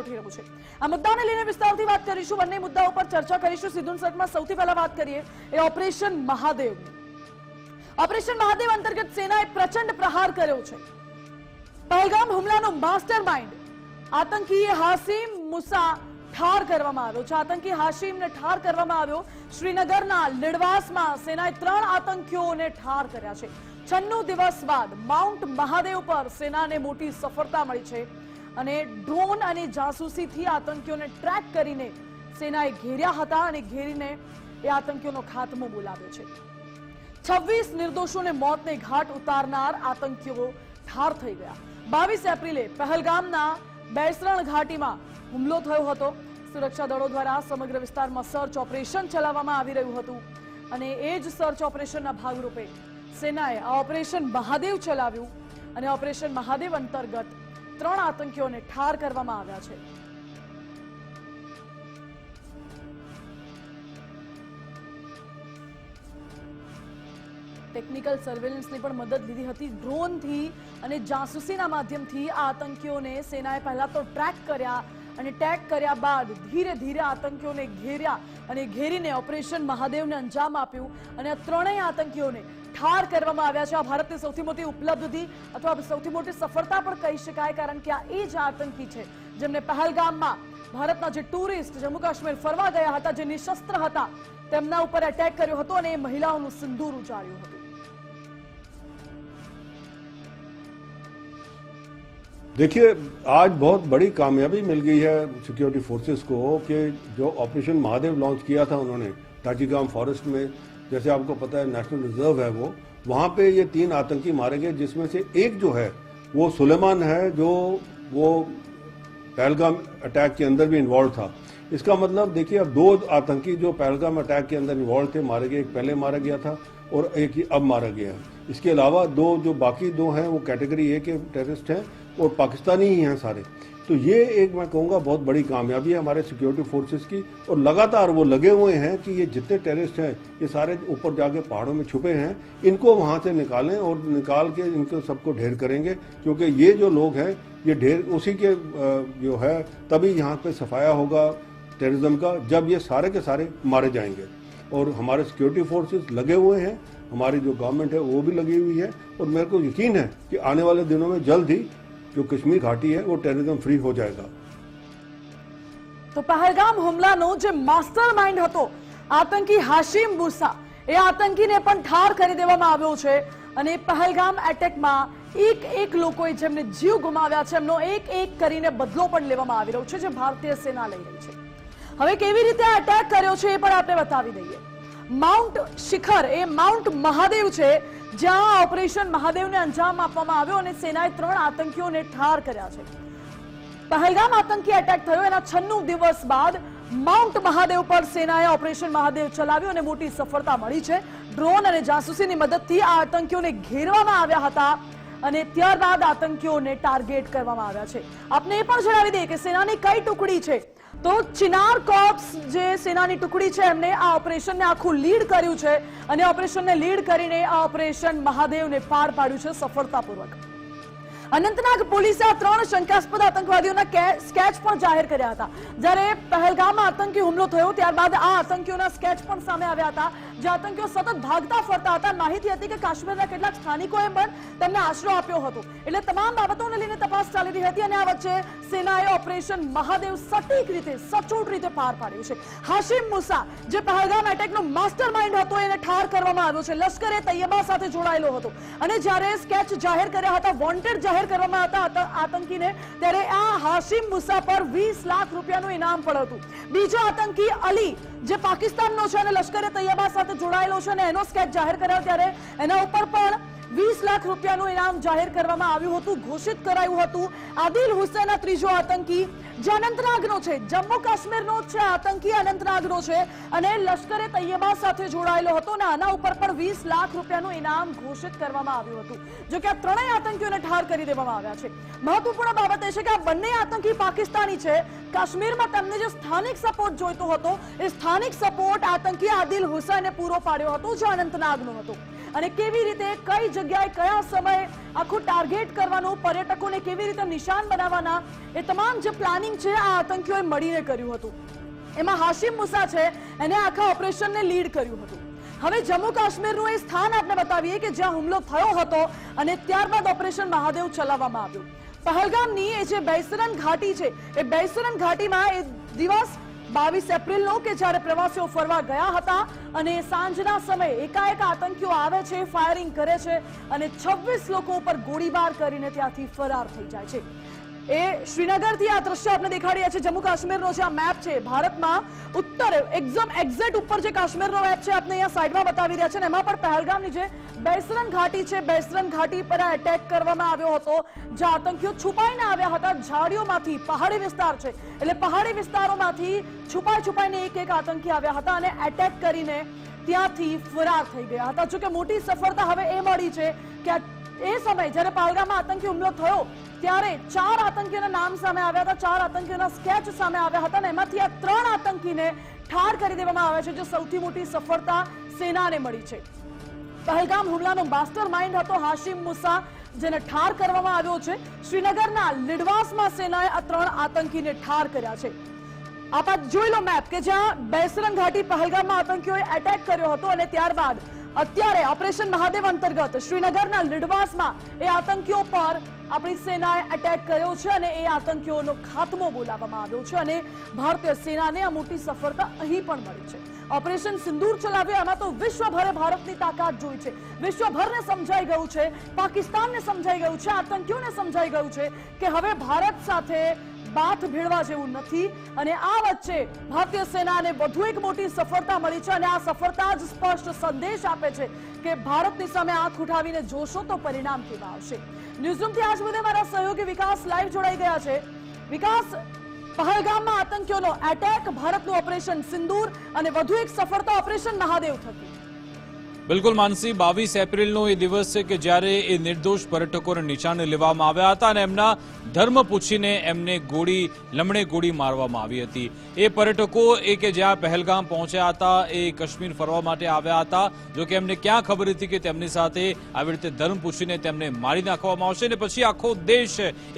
ઉઠી રહ્યું છે. લઈને વિસ્તારથી વાત કરીશું. બંને મુદ્દાઓ પર ચર્ચા કરીશું. સીધું સટમાં સૌથી પહેલા વાત કરીએ ઓપરેશન મહાદેવ. ઓપરેશન મહાદેવ અંતર્ગત સેનાએ પ્રચંડ પ્રહાર કર્યો છે. પહેલગામ હુમલાનો માસ્ટર માઇન્ડ આતંકી હાસિમ મુસા ઠાર કરવામાં આવ્યો. છે આતંકી હાશીમને ઠાર કરવામાં આવ્યો. શ્રીનગરના લીડવાસમાં સેનાએ ત્રણ આતંકીઓને ઠાર કર્યા છે. છન્નું દિવસ બાદ માઉન્ટ મહાદેવ પર સેનાને મોટી સફળતા મળી છે. અને ડ્રોન અને જાસૂસીથી આતંકીઓને ટ્રેક કરીને સેનાએ ઘેર્યા હતા અને ઘેરીને એ આતંકીઓનો ખાત્મો બોલાવ્યો છે. છવ્વીસ નિર્દોષોને મોતને ઘાટ ઉતારનાર આતંકીઓ ઠાર થઈ ગયા. બાવીસ એપ્રિલે પહેલગામના બેસરણ ઘાટીમાં હુમલો થયો હતો. સુરક્ષા દળો દ્વારા સમગ્ર વિસ્તારમાં સર્ચ ઓપરેશન ચલાવવામાં આવી રહ્યું હતું અને એ જ સર્ચ ઓપરેશનના ભાગરૂપે સેનાએ આ ઓપરેશન મહાદેવ ચલાવ્યું અને ઓપરેશન મહાદેવ અંતર્ગત ત્રણ આતંકીઓને ઠાર કરવામાં આવ્યા છે. ટેકનિકલ સર્વેલન્સની પણ મદદ લીધી હતી ડ્રોનથી અને જાસૂસીના માધ્યમથી આ આતંકીઓને સેનાએ પહેલા તો ટ્રેક કર્યા અને ટેગ કર્યા બાદ ધીરે ધીરે આતંકીઓને ઘેર્યા અને ઘેરીને ઓપરેશન મહાદેવને અંજામ આપ્યું અને આ ત્રણેય આતંકીઓને ઠાર કરવામાં આવ્યા છે આ ભારતની સૌથી મોટી ઉપલબ્ધિ અથવા સૌથી મોટી સફળતા પણ કહી શકાય કારણ કે આ એ જ આતંકી છે જેમને પહેલગામમાં ભારતના જે ટુરિસ્ટ જમ્મુ કાશ્મીર ફરવા ગયા હતા જે નિશસ્ત્ર હતા તેમના ઉપર એટેક કર્યો હતો અને એ મહિલાઓનું સિંદૂર ઉજાડ્યું હતું देखिए आज बहुत बड़ी कामयाबी मिल गई है सिक्योरिटी फोर्सेस को कि जो ऑपरेशन महादेव लॉन्च किया था उन्होंने टाटीगाम फॉरेस्ट में जैसे आपको पता है नेशनल रिज़र्व है वो, वहाँ पे ये तीन आतंकी मारे गए, जिसमें से एक जो है, वो सुलेमान है, जो वो पहलगाम अटैक के अंदर भी इन्वॉल्व था। इसका मतलब देखिए, अब दो आतंकी जो पहलगाम अटैक के अंदर इन्वॉल्व थे, मारे गए, एक पहले मारा गया था और एक ही अब मारा गया है। इसके अलावा दो, जो बाकी दो हैं, वो कैटेगरी ए के टेररिस्ट हैं और पाकिस्तानी ही हैं सारे। तो ये एक मैं कहूँगा बहुत बड़ी कामयाबी है हमारे सिक्योरिटी फोर्सेस की और लगातार वो लगे हुए हैं कि ये जितने टेररिस्ट हैं, ये सारे ऊपर जाके पहाड़ों में छुपे हैं, इनको वहाँ से निकालें और निकाल के इनको सबको ढेर करेंगे, क्योंकि ये जो लोग हैं, ये ढेर, उसी के जो है, तभी यहाँ पे सफाया होगा टेररिज्म का, जब ये सारे के सारे मारे जाएँगे। और हमारे सिक्योरिटी फोर्सेस लगे हुए हैं, हमारी जो गवर्नमेंट है, वो भी लगी हुई है, और मेरे को यकीन है कि आने वाले दिनों में जल्द ही जो कश्मीर घाटी है वो टेररिज्म फ्री हो जाएगा તો પહેલગામ હુમલાનો જે માસ્ટર માઇન્ડ હતો આતંકી હાશિમ મુસા એ આતંકીને પણ ઠાર કરી દેવામાં આવ્યો છે અને પહેલગામ એટેકમાં એક એક લોકોએ જેમને જીવ ગુમાવ્યા છે એમનો એક એક કરીને બદલો પણ લેવામાં આવી રહ્યો છે જે ભારતીય સેના લઈ રહી છે હવે કેવી રીતે આ અટેક કર્યો છે એ પણ આપણે બતાવી દઈએ માઉન્ટ શિખર એ માઉન્ટ મહાદેવ છે જ્યાં ઓપરેશન મહાદેવને અંજામ આપવામાં આવ્યો અને સેનાએ ત્રણ આતંકીઓને ઠાર કર્યા છે. પહેલગામ આતંકી એટેક થયો. એના છન્નું દિવસ બાદ માઉન્ટ મહાદેવ પર સેનાએ ઓપરેશન મહાદેવ ચલાવ્યું અને મોટી સફળતા મળી છે. ડ્રોન અને જાસૂસીની મદદથી આ આતંકીઓને ઘેરવામાં આવ્યા હતા અને ત્યારબાદ આતંકીઓને ટાર્ગેટ કરવામાં આવ્યા છે. આપને એ પણ જણાવી દઈએ કે સેનાની કઈ ટુકડી છે? તો ચિનાર કોપ્સ જે સેનાની ટુકડી છે, એમને આ ઓપરેશનને આખું લીડ કર્યું છે અને ઓપરેશનને લીડ કરીને આ ઓપરેશન મહાદેવને પાર પાડ્યું છે સફળતાપૂર્વક. અનંતનાગ પોલીસે આ ત્રણ શંકાસ્પદ આતંકવાદીઓના સ્કેચ પણ જાહેર કર્યા હતા. જ્યારે પહેલગામમાં આતંકી હુમલો થયો, ત્યારબાદ આ આતંકીઓના સ્કેચ પણ સામે આવ્યા હતા. આતંકીઓ સતત ભાગતા ફરતા હતા. માહિતી હતી કે કાશ્મીરના કેટલાક સ્થાનિકોએ પણ તેમને આશરો આપ્યો હતો. એટલે તમામ બાબતોને લઈને તપાસ ચાલી રહી હતી અને આ વચ્ચે સેનાએ ઓપરેશન મહાદેવ સટીક રીતે, સચોટ રીતે પાર પાડ્યું છે. હાશિમ મુસા, જે પહલગામ એટેકનો માસ્ટર માઇન્ડ હતો, એને ઠાર કરવામાં આવ્યો છે. લશ્કરે તૈયબા સાથે જોડાયેલો હતો. અને જ્યારે સ્કેચ જાહેર કર્યા હતા વોન્ટેડ જાહેર કરવામાં હતા આત- આતંકીને, ત્યારે આ હાશિમ મુસા પર વીસ લાખ રૂપિયાનું ઇનામ પણ હતું બીજો આતંકી અલી, જે પાકિસ્તાનનો છે અને લશ્કરે તૈયબા સાથે જોડાયેલો છે અને એનો સ્કેચ જાહેર કર્યો ત્યારે એના ઉપર પણ વીસ લાખ રૂપિયાનું ઇનામ જાહેર કરવામાં આવ્યું હતું, ઘોષિત કરાયું હતું. આદિલ હુસેન ત્રીજો આતંકી. જે અનંતનાગનો છે જમ્મુ કાશ્મીરનો છે, આતંકી અનંતનાગનો છે. અને લશ્કરે તૈયબા સાથે જોડાયેલો હતો અને આના ઉપર પણ વીસ લાખ રૂપિયાનું ઇનામ ઘોષિત કરવામાં આવ્યું હતું. જો કે આ ત્રણેય આતંકીઓને ઠાર કરી દેવામાં આવ્યા છે. મહત્વપૂર્ણ બાબત એ છે કે આ બંને આતંકી પાકિસ્તાની છે. કાશ્મીરમાં તેમને જે સ્થાનિક સપોર્ટ જોઈતો હતો, એ સ્થાનિક સપોર્ટ આતંકી આદિલ હુસેને પૂરો પાડ્યો હતો, જે અનંતનાગનો હતો. અને કેવી રીતે, કઈ જગ્યાએ, કયા સમયે આખું ટાર્ગેટ કરવાનું, પર્યટકોને કેવી રીતે નિશાન બનાવવાના, એ તમામ જે પ્લાનિંગ છે, આ આતંકીઓએ મળીને કર્યું હતું. એમાં હાશિમ મુસા છે, એને આખા ઓપરેશનને લીડ કર્યું હતું. હવે જમ્મુ કાશ્મીરનું એ સ્થાન આપણે બતાવીએ કે જ્યાં હુમલો થયો હતો અને ત્યારબાદ ઓપરેશન મહાદેવ ચલાવવામાં આવ્યું. પહલગામની એ જે બૈસરન ઘાટી છે, એ બૈસરન ઘાટીમાં એ દિવસ બાવીસ એપ્રિલનો કે જ્યારે પ્રવાસીઓ ફરવા ગયા હતા અને સાંજના સમયે એકાએક આતંકીઓ આવે છે ફાયરિંગ કરે છે અને છવ્વીસ લોકો ઉપર ગોળીબાર કરીને ત્યાંથી ફરાર થઈ જાય છે. એ શ્રીનગરથી આ દ્રશ્ય આપણે દેખાડી રહ્યા છે. જમ્મુ કાશ્મીરનો જે આ મેપ છે, ભારતમાં ઉત્તર એક્ઝામ એક્ઝેક્ટ ઉપર જે કાશ્મીરનો મેપ છે આપણે અહીંયા સાઈડમાં બતાવી રહ્યા છે અને એમાં પણ પહેલગામની જે બેસરન ઘાટી છે, બેસરન ઘાટી પર એટેક કરવામાં આવ્યો હતો. જે આતંકીઓ છુપાઈને આવ્યા હતા. ઝાડીઓમાંથી પહાડી વિસ્તાર છે, એટલે પહાડી વિસ્તારોમાંથી છુપાઈ છુપાઈને એક એક આતંકી આવ્યા હતા અને એટેક કરીને ત્યાંથી ફરાર થઈ ગયા હતા. જોકે મોટી સફળતા હવે એ મળી છે કે એ સમય જ્યારે પાલગામાં આતંકી હુમલો થયો, ત્યારે ચાર આતંકીઓના નામ સામે આવ્યા હતા. ચાર આતંકીઓના સ્કેચ સામે આવ્યા હતા અને એમાંથી આ ત્રણ આતંકીને ઠાર કરી દેવામાં આવ્યા છે, જે સૌથી મોટી સફળતા સેનાને મળી છે. પહેલગામ હુમલાનો માસ્ટર માઇન્ડ હતો હાશિમ મુસા, જેને ઠાર કરવામાં આવ્યો છે. શ્રીનગરના લીડવાસમાં સેનાએ આ ત્રણ આતંકીને ઠાર કર્યા છે. આપ જોઈ લો મેપ કે જ્યાં બેસરંગ ઘાટી પહેલગામમાં આતંકીઓએ એટેક કર્યો હતો અને ત્યારબાદ અત્યારે ઓપરેશન મહાદેવ અંતર્ગત શ્રીનગરના લીડવાસમાં એ આતંકીઓ પર આપણી સેનાએ એટેક કર્યો છે અને એ આતંકીઓનો ખાત્મો બોલાવવામાં આવ્યો છે અને ભારતીય સેનાને આ મોટી સફળતા અહીં પણ મળી છે. ઓપરેશન સિંદૂર ચલાવ્યું એમાં તો વિશ્વભરે ભારતની તાકાત જોઈ છે. વિશ્વભરને સમજાઈ ગયું છે, પાકિસ્તાનને સમજાઈ ગયું છે, આતંકીઓને સમજાઈ ગયું છે કે હવે ભારત સાથે બાથ ભેળવા જેવું નથી. અને આ વચ્ચે ભારતીય સેનાને વધુ એક મોટી સફળતા મળી છે અને આ સફળતા જ સ્પષ્ટ સંદેશ આપે છે કે ભારતની સામે આંખ ઉઠાવીને જોશો તો પરિણામ કેવા આવશે. ન્યૂઝરૂમથી આજ બધે મારા સહયોગી વિકાસ લાઈવ જોડાઈ ગયા છે. વિકાસ, પહલગામમાં આતંકીઓનો એટેક ભારતનું ઓપરેશન સિંદૂર અને વધુ એક સફળતા ઓપરેશન મહાદેવ થકી. બિલકુલ માનસી, બાવીસ એપ્રિલનો એ દિવસ છે કે જ્યારે એ નિર્દોષ પર્યટકોને નિશાને લેવામાં આવ્યા હતા અને એમના ધર્મ પૂછીને એમને ગોળી, લમણે ગોળી મારવામાં આવી હતી. એ પર્યટકો એ કે જ્યાં પહેલગામ પહોંચ્યા હતા, એ કાશ્મીર ફરવા માટે આવ્યા હતા, જો કે એમને ક્યાં ખબર હતી કે તેમની સાથે આવી રીતે ધર્મ પૂછીને તેમને મારી નાખવામાં આવશે અને પછી આખો દેશ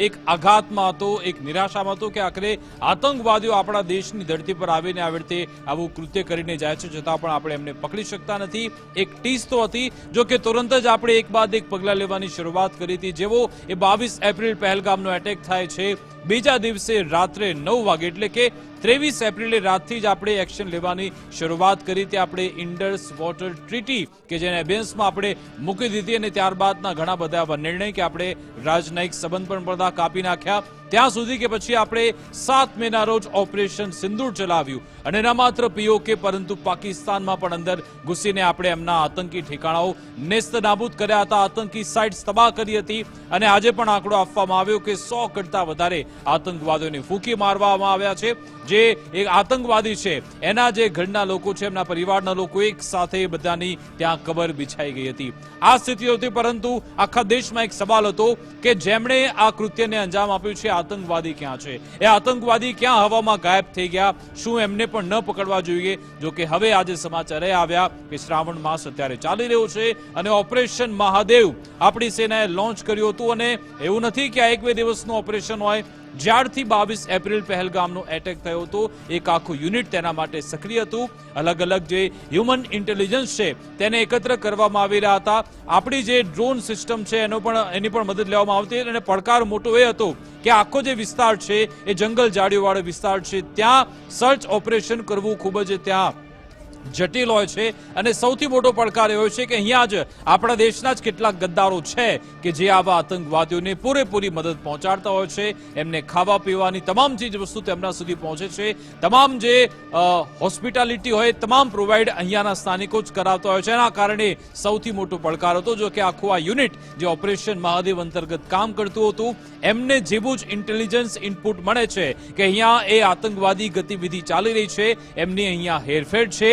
એક આઘાતમાં હતો, એક નિરાશામાં હતો કે આખરે આતંકવાદીઓ આપણા દેશની ધરતી પર આવીને આવી રીતે આવું કૃત્ય કરીને જાય છે, છતાં પણ આપણે એમને પકડી શકતા નથી. એક ટીસ તો હતી, જો કે તુરંત જ આપણે એક બાદ એક પગલાં લેવાની શરૂઆત કરી હતી, જેવો એ બાવીસ એપ્રિલ પહેલગામનો એટેક થાય છે. બીજા દિવસે રાત્રે નવ વાગે, એટલે કે ત્રેવીસ એપ્રિલે રાતથી જ આપણે એક્શન લેવાની શરૂઆત કરી. તે આપણે ઇન્ડસ વોટર ટ્રીટી, કે જેને એબેન્સમાં આપણે મૂકી દીધી અને ત્યારબાદના ઘણા બધા એવા નિર્ણય કે આપણે રાજનૈતિક સંબંધ પણ બધા કાપી નાખ્યા. ત્યાં સુધી કે પછી આપણે સાત મેના રોજ ઓપરેશન સિંદૂર ચલાવ્યું. અને ન માત્ર પીઓકે, પરંતુ પાકિસ્તાનમાં પણ અંદર ઘૂસીને આપણે એમના આતંકી ઠેકાણાઓ નેસ્ત નાબૂદ કર્યા હતા. આતંકી સાઇટ્સ તબાહ કરી હતી. અને આજે પણ આંકડો આપવામાં આવ્યો કે સો કરતા વધારે આતંકવાદીઓને ફૂંકી મારવામાં આવ્યા છે. જે એક આતંકવાદી છે, એના જે ઘરના લોકો છે, એમના પરિવારના લોકો એક સાથે બધાની ત્યાં કબર બિછાઈ ગઈ હતી. આ સ્થિતિ હતી, પરંતુ આખા દેશમાં એક સવાલ હતો કે જેમણે આ કૃત્યને અંજામ આપ્યું છે, આતંકવાદી ક્યાં છે? એ આતંકવાદી ક્યાં હવામાં ગાયબ થઈ ગયા? શું એમને પણ ન પકડવા જોઈએ? જો કે હવે આજે સમાચાર એ આવ્યા કે શ્રાવણ માસ અત્યારે ચાલી રહ્યો છે અને ઓપરેશન મહાદેવ આપણી સેનાએ લોન્ચ કર્યું હતું અને એવું નથી કે આ એક બે દિવસનું ઓપરેશન હોય જ્યારથી બાવીસ એપ્રિલ પહેલગામનો એટેક થયો હતો, એક આખું યુનિટ તેના માટે સક્રિય હતું. અલગ અલગ જે હ્યુમન ઇન્ટેલિજન્સ છે, તેને એકત્ર કરવામાં આવી રહ્યા હતા. આપણી જે ડ્રોન સિસ્ટમ છે, એનો પણ, એની પણ મદદ લેવામાં આવતી અને પડકાર મોટો એ હતો કે આખો જે વિસ્તાર છે, એ જંગલ ઝાડીઓવાળો વિસ્તાર છે, ત્યાં સર્ચ ઓપરેશન કરવું ખૂબ જ ત્યાં જટિલ હોય છે અને સૌથી મોટો પડકાર એવો છે કે અહીંયા જ આપણા દેશના જ કેટલાક ગદ્દારો છે કે જે આવા આતંકવાદીઓને પૂરેપૂરી મદદ પહોંચાડતા હોય છે, એમને ખાવા પીવાની તમામ ચીજ વસ્તુ તેમના સુધી પહોંચે છે, તમામ જે હોસ્પિટાલિટી હોય, તમામ પ્રોવાઈડ અહીંયાના સ્થાનિકો જ કરાવતા હોય છે. એના કારણે સૌથી મોટો પડકાર હતો જો કે આખું આ યુનિટ જે ઓપરેશન મહાદેવ અંતર્ગત કામ કરતું હતું, એમને જેવું જ ઇન્ટેલિજન્સ ઇનપુટ મળે છે કે અહીંયા એ આતંકવાદી ગતિવિધિ ચાલી રહી છે, એમની અહીંયા હેરફેર છે.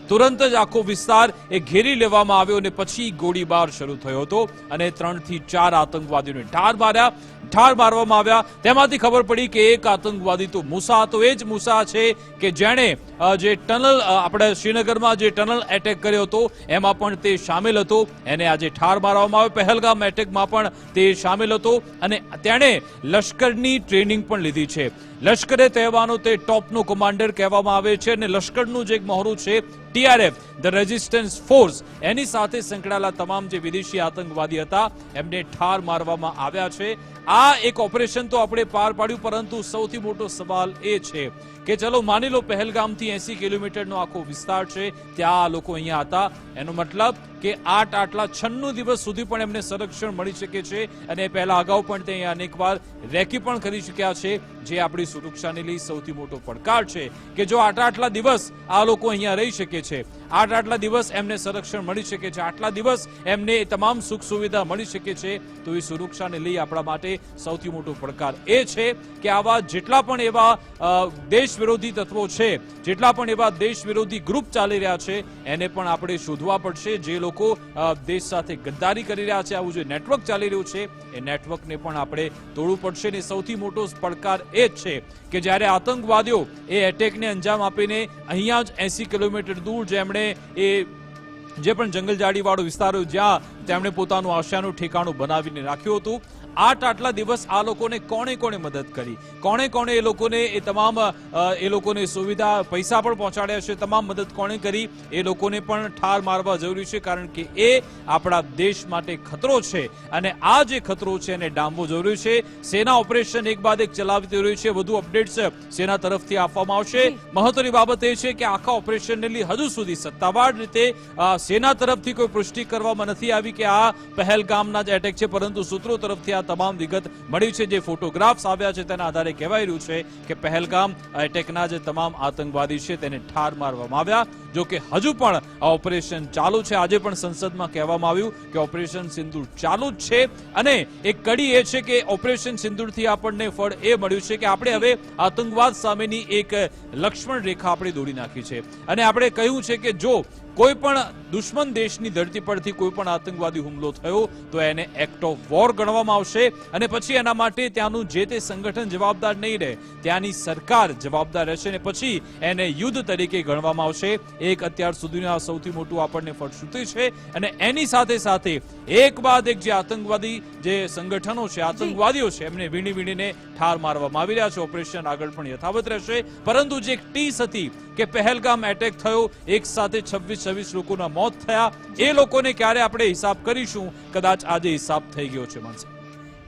તુરંત જ આખો વિસ્તાર એ ઘેરી લેવામાં આવ્યો અને પછી ગોળીબાર શરૂ થયો હતો અને ત્રણથી ચાર આતંકવાદીઓને ઠાર માર્યા. ઠાર મારવામાં આવ્યા. તેમાંથી ખબર પડી કે એક આતંકવાદી તો મૂસા હતો. એ જ મૂસા છે કે જેણે જે ટનલ આપણે શ્રીનગરમાં જે ટનલ એટેક કર્યો હતો, એમાં પણ તે સામેલ હતો. એને આજે ઠાર મારવામાં આવ્યો. પહેલગામ એટેકમાં પણ તે સામેલ હતો અને તેણે લશ્કરની ટ્રેનિંગ પણ લીધી છે. લશ્કરે તહેવાનો તે ટોપનો કમાન્ડર કહેવામાં આવે છે અને લશ્કરનું જે એક મહોરું છે ટીઆરએફ ધ રેઝિસ્ટન્સ ફોર્સ, એની સાથે સંકળાયેલા તમામ જે વિદેશી આતંકવાદી હતા, એમને ઠાર મારવામાં આવ્યા છે. આ એક ઓપરેશન તો આપણે પાર પાડ્યું, પરંતુ સૌથી મોટો સવાલ એ છે કે ચલો માની લો પહેલગામથી એસી કિલોમીટરનો આખો વિસ્તાર છે, ત્યાં આ લોકો અહીંયા હતા. એનો મતલબ કે આઠ આટલા છન્નું દિવસ સુધી પણ એમને સંરક્ષણ મળી શકે છે અને પહેલા અગાઉ પણ તે અનેકવાર રેકી પણ કરી ચૂક્યા છે, જે આપણી સુરક્ષાને લઈ સૌથી મોટો પડકાર છે કે જો આટલા આટલા દિવસ આ લોકો અહીંયા રહી શકે છે, આઠ આટલા દિવસ એમને સંરક્ષણ મળી શકે છે, આટલા દિવસ એમને તમામ સુખ સુવિધા મળી શકે છે, તો એ સુરક્ષાને લઈ આપણા માટે સૌથી મોટો પડકાર એ છે કે આવા જેટલા પણ એવા દેશ વિરોધી તત્વો છે, જેટલા પણ એવા દેશ વિરોધી ગ્રુપ ચાલી રહ્યા છે, એને પણ આપણે શોધવા પડશે, જે લોકો અ, દેશ સાથે ગદ્દારી કરી રહ્યા છે આવું જે નેટવર્ક ચાલી રહ્યું છે એ નેટવર્કને પણ આપણે તોડવું પડશે ને સૌથી મોટો પડકાર એ જ છે કે જ્યારે આતંકવાદીઓ એ એટેકને અંજામ આપીને અહીંયા જ એસી કિલોમીટર દૂર જેમણે એ જે પણ જંગલજાડીવાળો વિસ્તાર હોય જ્યાં તેમણે પોતાનું આશિયાનું ઠેકાણું બનાવીને રાખ્યું હતું આઠ આટલા દિવસ આ લોકોને કોણે કોણે મદદ કરી? કોણે કોણે એ લોકોને એ તમામ એ લોકોને સુવિધા, પૈસા પણ પહોંચાડ્યા છે, તમામ મદદ કોણે કરી? એ લોકોને પણ ઠાર મારવા જરૂરી છે, કારણ કે એ આપણા દેશ માટે ખતરો છે અને આ જે ખતરો છે એને ડામવો જરૂરી છે. સેના ઓપરેશન એક બાદ એક ચલાવી રહ્યું છે. વધુ અપડેટ્સ સેના તરફથી આપવામાં આવશે. મહત્વની બાબત એ છે કે આખા ઓપરેશનને લઈ હજુ સુધી સત્તાવાર રીતે સેના તરફથી કોઈ પુષ્ટિ કરવામાં નથી આવી કે આ પહેલગામના જ એટેક છે, પરંતુ સૂત્રો તરફથી આ તમામ વિગત મળી છે જે ફોટોગ્રાફ્સ આવ્યા છે તેના આધારે કહેવાય રહ્યું છે કે પહેલગામ એટેકના જે તમામ આતંકવાદી છે તેને ઠાર મારવામાં આવ્યા. જો કે હજુ પણ આ ઓપરેશન ચાલુ છે. આજે પણ સંસદમાં કહેવામાં આવ્યું કે ઓપરેશન સિંદૂર ચાલુ જ છે. અને એક કડી એ છે કે ઓપરેશન સિંદૂરથી આપણને ફળ એ મળ્યું છે કે આપણે હવે આતંકવાદ સામેની એક લક્ષ્મણ રેખા આપણે દોડી નાખી છે. અને આપણે કહ્યું છે કે જો કોઈ પણ દુશ્મન દેશની ધરતી પરથી કોઈ પણ આતંકવાદી હુમલો થયો તો એને એક્ટ ઓફ વોર ગણવામાં આવશે. અને પછી એના માટે ત્યાંનું જે તે સંગઠન જવાબદાર નહીં રહે, ત્યાંની સરકાર જવાબદાર રહેશે અને પછી એને યુદ્ધ તરીકે ગણવામાં આવશે. એક અત્યાર સુધીનું આ સૌથી મોટું આપણને ફળશ્રુતિ છે. અને એની સાથે સાથે એક બાદ એક જે આતંકવાદી જે સંગઠનો છે, આતંકવાદીઓ છે, એમને વીણી વીણીને ઠાર મારવામાં આવી રહ્યા છે. ઓપરેશન આગળ પણ યથાવત રહેશે. પરંતુ જે એક ટીસ હતી કે પહેલગામ એટેક થયો, એક સાથે છવ્વીસ છવ્વીસ લોકોના મોત થયા. એ લોકોને ક્યારે આપણે હિસાબ કરીશું? કદાચ આજે હિસાબ થઈ ગયો છે, માનસી.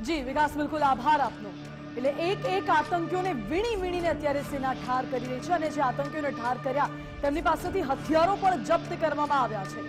જી, વિકાસ, બિલકુલ આભાર આપનો. એટલે એક એક આતંકીઓને વીણી વીણીને અત્યારે સેના ઠાર કરી રહી છે અને જે આતંકીઓને ઠાર કર્યા, તેમની પાસેથી હથિયારો પણ જપ્ત કરવામાં આવ્યા છે.